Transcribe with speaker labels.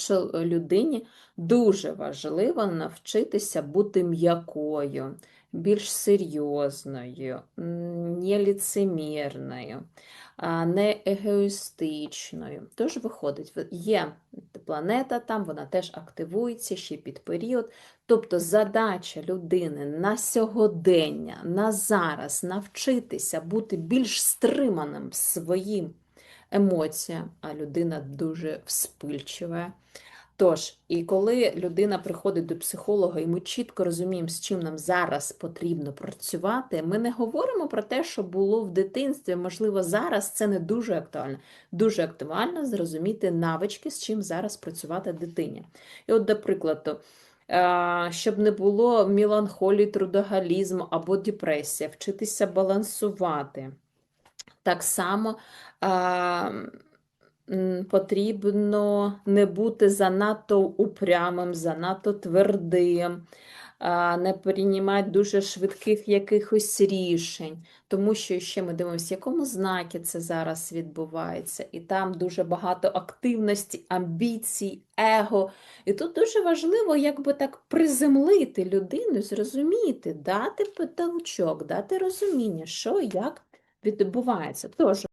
Speaker 1: чол- людині дуже важливо навчитися бути м'якою, більш серйозною, м, не ліцемірною, не егоїстичною. Тож виходить, є планета там, вона теж активується ще під період. Тобто задача людини на сьогодення, на зараз навчитися бути більш стриманим своїм емоціям, а людина дуже вспильчива. Тож, і коли людина приходить до психолога, і ми чітко розуміємо, з чим нам зараз потрібно працювати, ми не говоримо про те, що було в дитинстві. Можливо, зараз це не дуже актуально. Дуже актуально зрозуміти навички, з чим зараз працювати дитині. І от, до прикладу, щоб не було меланхолії, трудоголізму або депресія, вчитися балансувати. Так само а, потрібно не бути занадто упрямим, занадто твердим, а, не приймати дуже швидких якихось рішень, тому що ще ми дивимося, в якому знакі це зараз відбувається, і там дуже багато активності, амбіцій, его. І тут дуже важливо якби так приземлити людину, зрозуміти, дати потолчок, дати розуміння, що як відбувається. Тож,